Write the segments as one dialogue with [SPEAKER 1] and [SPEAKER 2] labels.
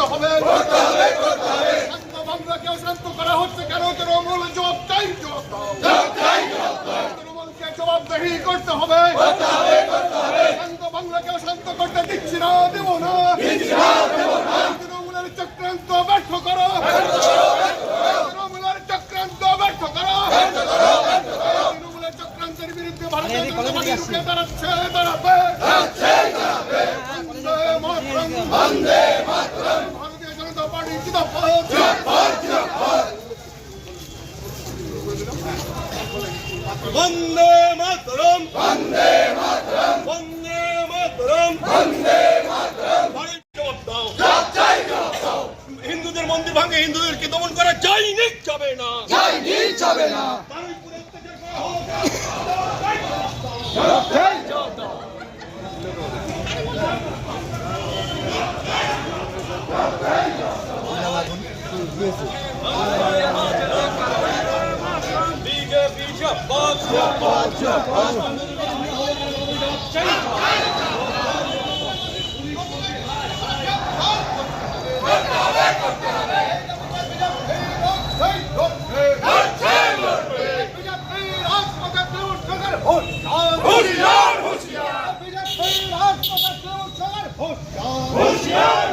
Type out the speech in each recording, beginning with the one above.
[SPEAKER 1] করতে হবে শান্ত বাংলাকেও শান্ত করা হচ্ছে কেন? তৃণমূল জবাব চাই জবাব দাও তৃণমূলকে জবাবদেহি করতে হবে। শান্ত বাংলাকেও শান্ত করতে দিচ্ছি না দেব না। তৃণমূলের চক্রান্ত ব্যর্থ করো। তৃণমূলের চক্রান্ত ব্যর্থ করো। তৃণমূলের চক্রান্তের বিরুদ্ধে পার্টি দাঁড়াচ্ছে দাঁড়াবে বন্দে মাতরম ভারতীয় জনতা পার্টি জিন্দাবাদ
[SPEAKER 2] বন্দে মাতরম। বন্দে মাতরম। বন্দে মাতরম। বন্দে মাতরম। হিন্দুদের মন্দির ভাঙে হিন্দুদেরকে দমন করা যায়নি যাবে না।
[SPEAKER 3] যায়নি যাবে না
[SPEAKER 2] বারুইপুরে অত্যাচার করা হোক। বিজেপি জিন্দাবাদ জিন্দাবাদ
[SPEAKER 1] হুশিয়ার হুশিয়ার বিজেপির হাসপাতাল হুশিয়ার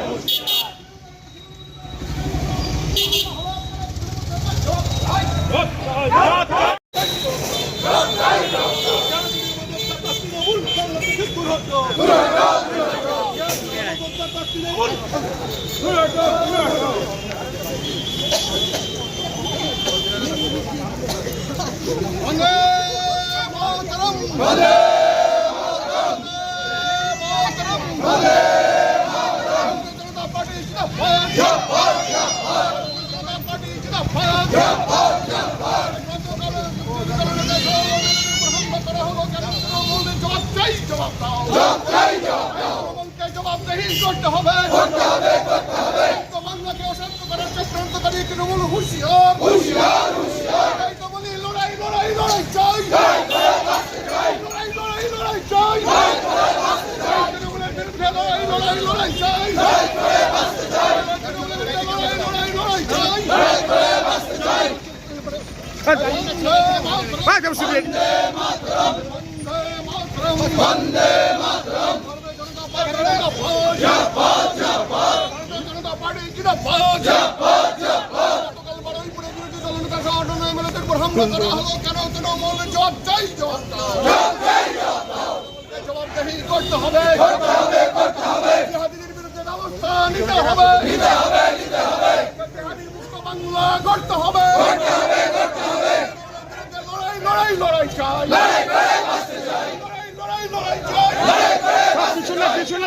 [SPEAKER 1] বন্দে মাতরম বন্দে মাতরম বন্দে মাতরম জনতা পার্টি জিন্দাবাদ জিন্দাবাদ জনতা পার্টি জিন্দাবাদ জিন্দাবাদ জিন্দাবাদ জবাব চাই জবাব দাও জবাব চাই জবাব দাও তৃণমূলকে জবাবদেহি করতে হবে করতে হবে করতে হবে বাংলাকে অশান্ত করার চক্রান্তকারী তৃণমূল হুঁশিয়ার হুঁশিয়ার হুঁশিয়ার এই তো বলি লড়াই লড়াই লড়াই চাই লড়াই লড়াই লড়াই চাই তৃণমূলের বিরুদ্ধে লড়াই লড়াই লড়াই চাই তৃণমূলের বিরুদ্ধে লড়াই লড়াই লড়াই চাই বন্দে মাতরম জনতা পার্টি জিন্দাবাদ জনতা পার্টি জিন্দাবাদ গতকাল বারুইপুরে বিরোধী দলনেতা সহ অন্যান্য এমএলএদের উপর হামলা করা হলো কেন? জবাব চাই জবাব দাও জবাবদেহি করতে হবে। জিহাদিদের বিরুদ্ধে ব্যবস্থা নিতে হবে। জিহাদি মুক্ত বাংলা করতে হবে লড়াই লড়াই লড়াই চাই লড়াই লড়াই লড়াই চাই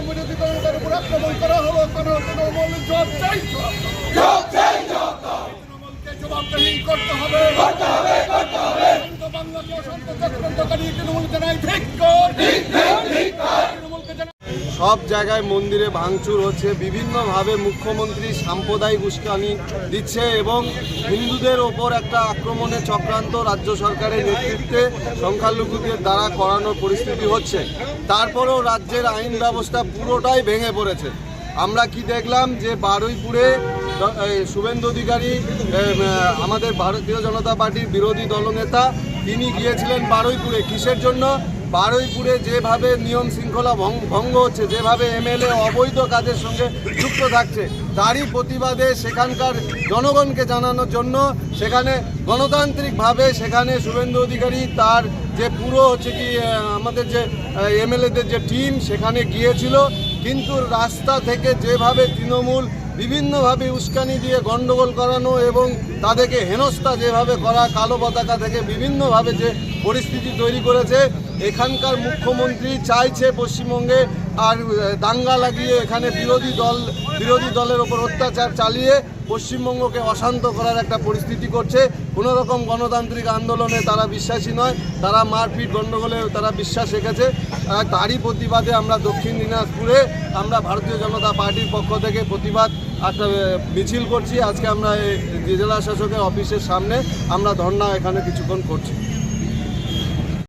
[SPEAKER 1] আক্রমণ করা হলো কোনো তৃণমূল জবাব চাই জবাব চাই তৃণমূলকে জবাবদেহি করতে হবে। করতে হবে করতে হবে বাংলাকে অশান্ত চক্রান্তকারী তৃণমূল জানাই ঠিক
[SPEAKER 3] সব জায়গায় মন্দিরে ভাঙচুর হচ্ছে, বিভিন্নভাবে মুখ্যমন্ত্রী সাম্প্রদায়িক উস্কানি দিচ্ছে এবং হিন্দুদের ওপর একটা আক্রমণের চক্রান্ত রাজ্য সরকারের নেতৃত্বে সংখ্যালঘুদের দ্বারা করানোর পরিস্থিতি হচ্ছে। তারপরেও রাজ্যের আইন ব্যবস্থা পুরোটাই ভেঙে পড়েছে। আমরা কি দেখলাম যে বারুইপুরে শুভেন্দু অধিকারী আমাদের ভারতীয় জনতা পার্টির বিরোধী দলনেতা, তিনি গিয়েছিলেন বারুইপুরে। কিসের জন্য? বারুইপুরে যেভাবে নিয়ম শৃঙ্খলা ভঙ্গ হচ্ছে, যেভাবে এমএলএ অবৈধ কাজের সঙ্গে যুক্ত থাকছে, তারই প্রতিবাদে সেখানকার জনগণকে জানানোর জন্য সেখানে গণতান্ত্রিকভাবে সেখানে শুভেন্দু অধিকারী তার যে পুরো হচ্ছে কি আমাদের যে এমএলএদের যে টিম সেখানে গিয়েছিল। কিন্তু রাস্তা থেকে যেভাবে তৃণমূল বিভিন্নভাবে উস্কানি দিয়ে গণ্ডগোল করানো এবং তাদেরকে হেনস্থা যেভাবে করা, কালো পতাকা থেকে বিভিন্নভাবে যে পরিস্থিতি তৈরি করেছে এখানকার মুখ্যমন্ত্রী চাইছে পশ্চিমবঙ্গে আর দাঙ্গা লাগিয়ে এখানে বিরোধী দল, বিরোধী দলের ওপর অত্যাচার চালিয়ে পশ্চিমবঙ্গকে অশান্ত করার একটা পরিস্থিতি করছে। কোনো রকম গণতান্ত্রিক আন্দোলনে তারা বিশ্বাসী নয়। তারা মারপিট, গণ্ডগোলে তারা বিশ্বাস রেখেছে। তারই প্রতিবাদে আমরা দক্ষিণ দিনাজপুরে আমরা ভারতীয় জনতা পার্টির পক্ষ থেকে প্রতিবাদ একটা মিছিল করছি। আজকে আমরা এই জেলা শাসকের অফিসের সামনে আমরা ধর্ণা এখানে কিছুক্ষণ করছি।